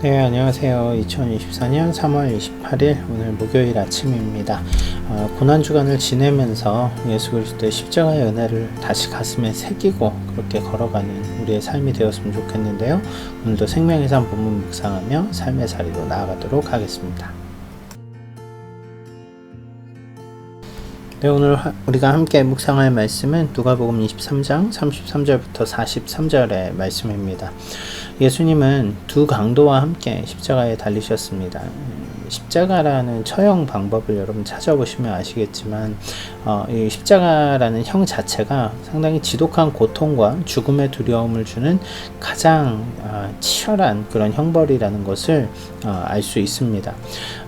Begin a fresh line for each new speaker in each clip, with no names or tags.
네, 안녕하세요. 2024년 3월 28일 오늘 목요일 아침입니다. 어, 고난 주간을 지내면서 예수 그리스도의 십자가의 은혜를 다시 가슴에 새기고 그렇게 걸어가는 우리의 삶이 되었으면 좋겠는데요. 오늘도 생명의 삶 본문 묵상하며 삶의 자리로 나아가도록 하겠습니다. 네, 오늘 하, 우리가 함께 묵상할 말씀은 누가복음 23장 33절부터 43절의 말씀입니다. 예수님은 두 강도와 함께 십자가에 달리셨습니다. 십자가라는 처형 방법을 여러분 찾아보시면 아시겠지만 어, 이 십자가라는 형 자체가 상당히 지독한 고통과 죽음의 두려움을 주는 가장 어, 치열한 그런 형벌이라는 것을 어, 알수 있습니다.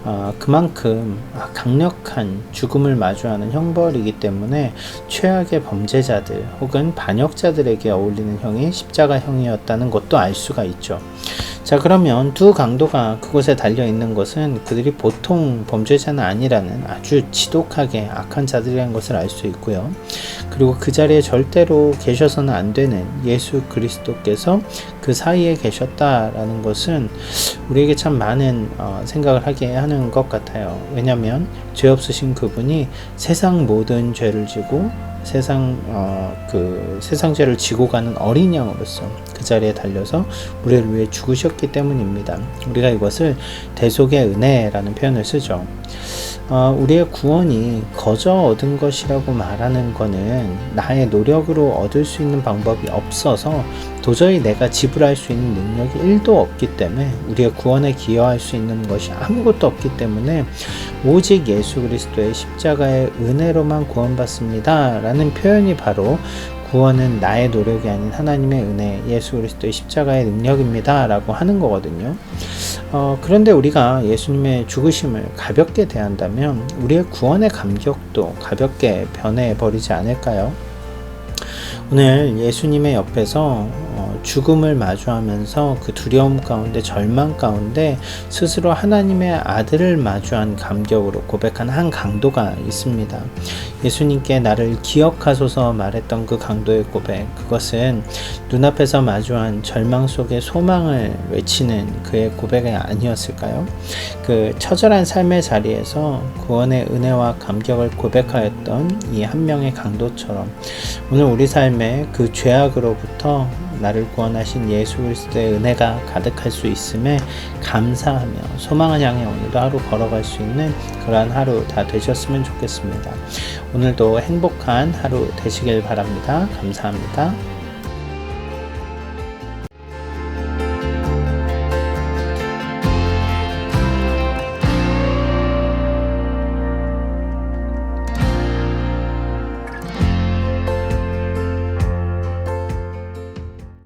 어, 그만큼 강력한 죽음을 마주하는 형벌이기 때문에 최악의 범죄자들 혹은 반역자들에게 어울리는 형이 십자가형이었다는 것도 알 수가 있죠. 자, 그러면 두 강도가 그곳에 달려 있는 것은 그들이 보통 범죄자는 아니라는 아주 지독하게 악한 자들이라는 것을 알 수 있고요. 그리고 그 자리에 절대로 계셔서는 안 되는 예수 그리스도께서 그 사이에 계셨다라는 것은 우리에게 참 많은 어, 생각을 하게 하는 것 같아요. 왜냐하면 죄 없으신 그분이 세상 모든 죄를 지고 세상 어, 그 세상 죄를 지고 가는 어린 양으로서 그 자리에 달려서 우리를 위해 죽으셨기 때문입니다. 우리가 이것을 대속의 은혜라는 표현을 쓰죠. 어, 우리의 구원이 거저 얻은 것이라고 말하는 것은 나의 노력으로 얻을 수 있는 방법이 없어서 도저히 내가 지불할 수 있는 능력이 1도 없기 때문에 우리의 구원에 기여할 수 있는 것이 아무것도 없기 때문에 오직 예수 그리스도의 십자가의 은혜로만 구원받습니다. 라는 표현이 바로 구원은 나의 노력이 아닌 하나님의 은혜, 예수 그리스도의 십자가의 능력입니다. 라고 하는 거거든요. 어, 그런데 우리가 예수님의 죽으심을 가볍게 대한다면 우리의 구원의 감격도 가볍게 변해 버리지 않을까요? 오늘 예수님의 옆에서 죽음을 마주하면서 그 두려움 가운데 절망 가운데 스스로 하나님의 아들을 마주한 감격으로 고백한 한 강도가 있습니다. 예수님께 나를 기억하소서 말했던 그 강도의 고백 그것은 눈앞에서 마주한 절망 속에 소망을 외치는 그의 고백이 아니었을까요? 그 처절한 삶의 자리에서 구원의 은혜와 감격을 고백하였던 이 한 명의 강도처럼 오늘 우리 삶의 그 죄악으로부터 나를 구원하신 예수 그리스도의 은혜가 가득할 수 있음에 감사하며 소망을 향해 오늘도 하루 걸어갈 수 있는 그러한 하루 다 되셨으면 좋겠습니다. 오늘도 행복한 하루 되시길 바랍니다. 감사합니다.